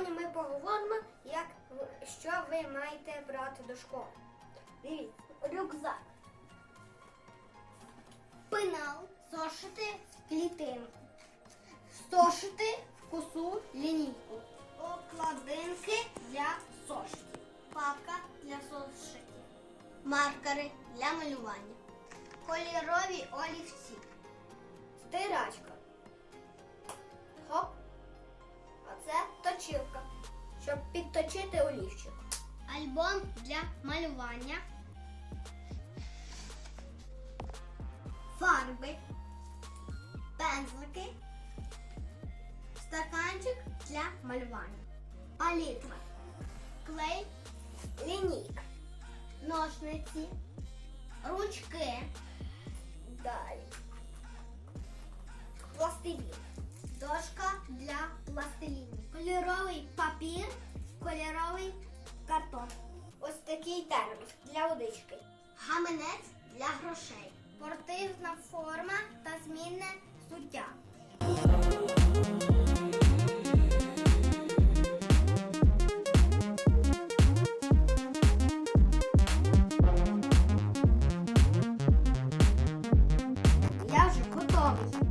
Сьогодні ми поговоримо, як що ви маєте брати до школи. Дивіться, рюкзак. Пенал, зошити в клітинку. Зошити в косу лінійку. Окладинки для зошитів. Папка для зошитів. Маркери для малювання. Кольорові олівці. Стирачка. Підточити олівчик. Альбом для малювання. Фарби. Пензлики. Стаканчик для малювання. Палітра. Клей. Лінійка. Ножниці. Ручки. Далі. Пластилін. Дошка для пластиліну. Кольоровий папір, Кольоровий картон. Ось такий термос для водички. Гаманець для грошей. Спортивна форма та змінне суття. Я вже готовий.